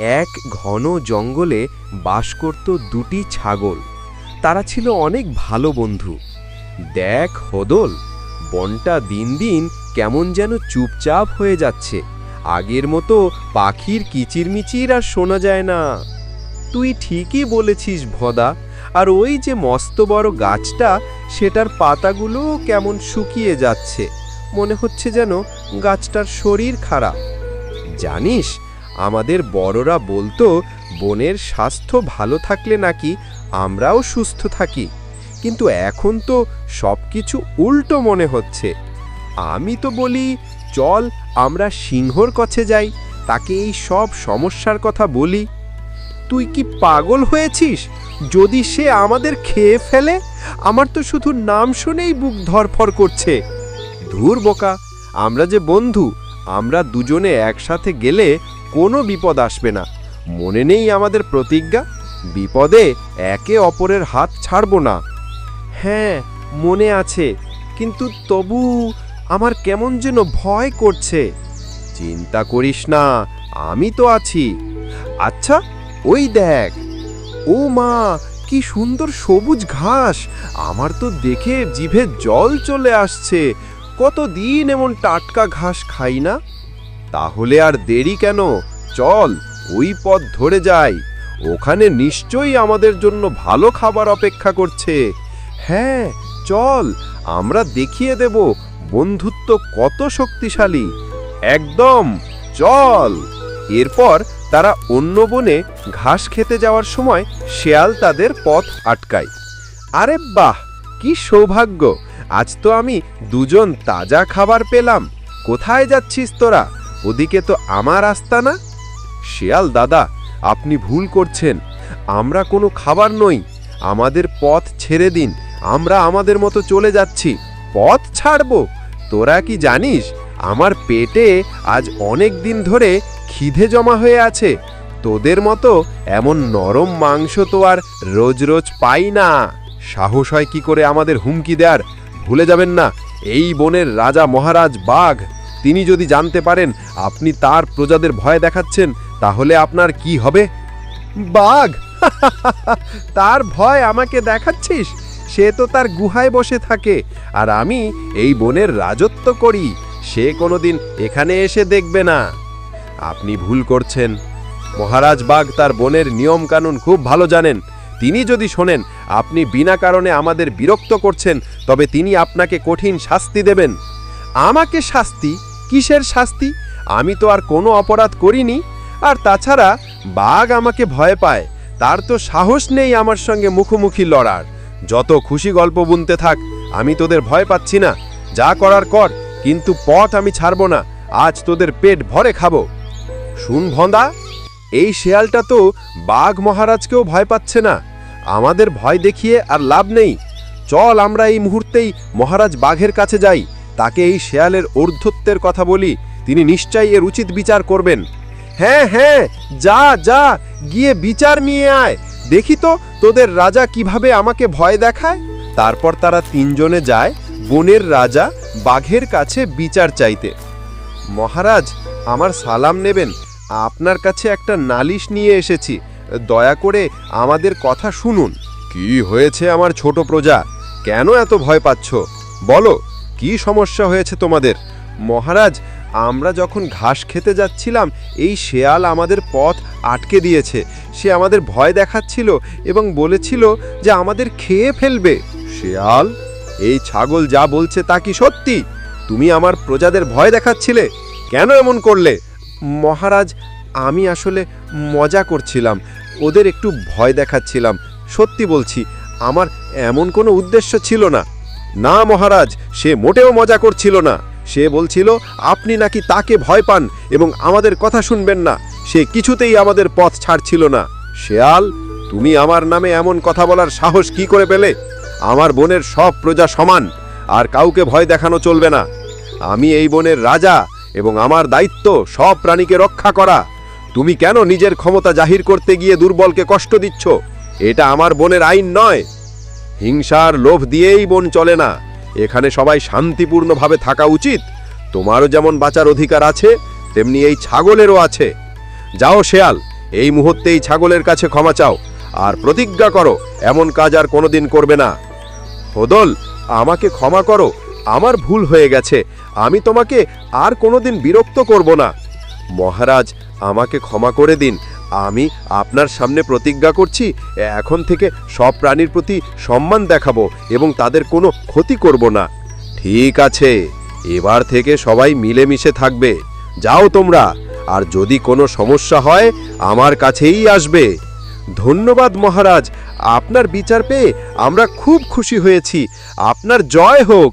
এক ঘন জঙ্গলে বাস করত দুটি ছাগল। তারা ছিল অনেক ভালো বন্ধু। দেখ হদল, বনটা দিন দিন কেমন যেন চুপচাপ হয়ে যাচ্ছে। আগের মতো পাখির কিচিরমিচির আর শোনা যায় না। তুই ঠিকই বলেছিস ভদা, আর ওই যে মস্ত বড় গাছটা, সেটার পাতাগুলো কেমন শুকিয়ে যাচ্ছে। মনে হচ্ছে যেন গাছটার শরীর খারাপ। জানিস আমাদের বড়রা বলতো, বনের স্বাস্থ্য ভালো থাকলে নাকি আমরাও সুস্থ থাকি? কিন্তু এখন তো সব কিছু উল্টো মনে হচ্ছে। আমি তো বলি, চল, আমরা সিংহর কাছে যাই, তাকে এই সব সমস্যার কথা বলি। তুই কি পাগল হয়েছিস? যদি সে আমাদের খেয়ে ফেলে, আমার তো শুধু নাম শুনেই বুক ধরফর করছে। ধুর বোকা, আমরা যে বন্ধু, আমরা দুজনে একসাথে গেলে কোনো বিপদ আসবে না। মনে নেই আমাদের প্রতিজ্ঞা? বিপদে একে অপরের হাত ছাড়ব না। হ্যাঁ মনে আছে। কিন্তু তবু আমার কেমন যেন ভয় করছে। চিন্তা করিস না, আমি তো আছি। আচ্ছা ওই দেখ। ও মা, কি সুন্দর সবুজ ঘাস। আমার তো দেখে জিভে জল চলে আসছে। কতদিন এমন টাটকা ঘাস খাই না? তাহলে আর দেরি কেন? চল, ওই পথ ধরে যাই। ওখানে নিশ্চয়ই আমাদের জন্য ভালো খাবার অপেক্ষা করছে। হ্যাঁ চল, আমরা দেখিয়ে দেব বন্ধুত্ব কত শক্তিশালী। একদম, চল। এরপর তারা অন্য বনে ঘাস খেতে যাওয়ার সময় শেয়াল তাদের পথ আটকায়। আরে বাহ, কি সৌভাগ্য! আজ তো আমি দুজন তাজা খাবার পেলাম। কোথায় যাচ্ছিস তোরা? ওদিকে তো আমার আস্তা না? শেয়াল দাদা, আপনি ভুল করছেন। আমরা কোনো খাবার নই। আমাদের পথ ছেড়ে দিন। আমরা আমাদের মতো চলে যাচ্ছি। পথ ছাড়বো? তোরা কি জানিস? আমার পেটে আজ অনেক দিন ধরে খিদে জমা হয়ে আছে। তোদের মতো এমন নরম মাংস তো আর রোজ রোজ পাই না। সাহস হয় কি করে আমাদের হুমকি দেয়ার? ভুলে যাবেন না। এই বনের রাজা মহারাজ বাঘ তিনি যদি জানতে পারেন আপনি তার প্রজাদের ভয় দেখাচ্ছেন, তাহলে আপনার কি হবে? বাঘ! তার ভয় আমাকে দেখাচ্ছিস? সে তো তার গুহায় বসে থাকে, আর আমি এই বনের রাজত্ব করি। সে কোনোদিন এখানে এসে দেখবে না। আপনি ভুল করছেন। মহারাজ বাঘ তার বনের নিয়ম কানুন খুব ভালো জানেন। তিনি যদি শোনেন, আপনি বিনা কারণে আমাদের বিরক্ত করছেন, তবে তিনি আপনাকে কঠিন শাস্তি দেবেন। আমাকে শাস্তি? কিসের শাস্তি? আমি তো আর কোনো অপরাধ করিনি। আর তাছাড়া বাঘ আমাকে ভয় পায়। তার তো সাহস নেই আমার সঙ্গে মুখোমুখি লড়ার। যত খুশি গল্প বুনতে থাক, আমি তোদের ভয় পাচ্ছি না। যা করার কর, কিন্তু পথ আমি ছাড়ব না। আজ তোদের পেট ভরে খাব। শুন ভন্দা, এই শেয়ালটা তো বাঘ মহারাজকেও ভয় পাচ্ছে না। আমাদের ভয় দেখিয়ে আর লাভ নেই। চল আমরা এই মুহূর্তেই মহারাজ বাঘের কাছে যাই। তাকে এই শেয়ালের ঊর্ধ্বত্বের কথা বলি, তিনি নিশ্চয়ই এর উচিত বিচার করবেন। হ্যাঁ হ্যাঁ যা যা, গিয়ে বিচার নিয়ে আয়। দেখি তো, তোদের রাজা কীভাবে আমাকে ভয় দেখায়। তারপর তারা তিনজনে যায় বনের রাজা বাঘের কাছে বিচার চাইতে। মহারাজ, আমার সালাম নেবেন, আপনার কাছে একটা নালিশ নিয়ে এসেছি। দয়া করে আমাদের কথা শুনুন। কি হয়েছে আমার ছোট প্রজা? কেন এত ভয় পাচ্ছ? বলো। কি সমস্যা হয়েছে তোমাদের? মহারাজ, আমরা যখন ঘাস খেতে যাচ্ছিলাম, এই শেয়াল আমাদের পথ আটকে দিয়েছে। সে আমাদের ভয় দেখাচ্ছিল এবং বলেছিল যে আমাদের খেয়ে ফেলবে। শেয়াল, এই ছাগল যা বলছে তা কি সত্যি? তুমি আমার প্রজাদের ভয় দেখাচ্ছিলে? কেন এমন করলে? মহারাজ, আমি আসলে মজা করছিলাম। ওদের একটু ভয় দেখাচ্ছিলাম। সত্যি বলছি, আমার এমন কোনো উদ্দেশ্য ছিল না। না, মহারাজ, সে মোটেও মজা করছিল না। সে বলছিল, আপনি নাকি তাকে ভয় পান এবং আমাদের কথা শুনবেন না। সে কিছুতেই আমাদের পথ ছাড়ছিল না। শেয়াল, তুমি আমার নামে এমন কথা বলার সাহস কি করে পেলে? আমার বোনের সব প্রজা সমান, আর কাউকে ভয় দেখানো চলবে না। আমি এই বনের রাজা এবং আমার দায়িত্ব সব প্রাণীকে রক্ষা করা। তুমি কেন নিজের ক্ষমতা জাহির করতে গিয়ে দুর্বলকে কষ্ট দিচ্ছ? এটা আমার বোনের আইন নয়। হিংসার লোভ দিয়েই বন চলে না। এখানে সবাই শান্তিপূর্ণভাবে থাকা উচিত। তোমারও যেমন বাঁচার অধিকার আছে, তেমনি এই ছাগলেরও আছে। যাও শেয়াল, এই মুহূর্তেই ছাগলের কাছে ক্ষমা চাও, আর প্রতিজ্ঞা করো, এমন কাজ আর কোনোদিন করবে না। হদল আমাকে ক্ষমা করো, আমার ভুল হয়ে গেছে, আমি তোমাকে আর কোনোদিন বিরক্ত করব না। মহারাজ, আমাকে ক্ষমা করে দিন আমি আপনার সামনে প্রতিজ্ঞা করছি, এখন থেকে সব প্রাণীর প্রতি সম্মান দেখাবো এবং তাদের কোনো ক্ষতি করব না। ঠিক আছে, এবার থেকে সবাই মিলেমিশে থাকবে। যাও তোমরা, আর যদি কোনো সমস্যা হয়, আমার কাছেই আসবে। ধন্যবাদ মহারাজ, আপনার বিচার পেয়ে আমরা খুব খুশি হয়েছি। আপনার জয় হোক।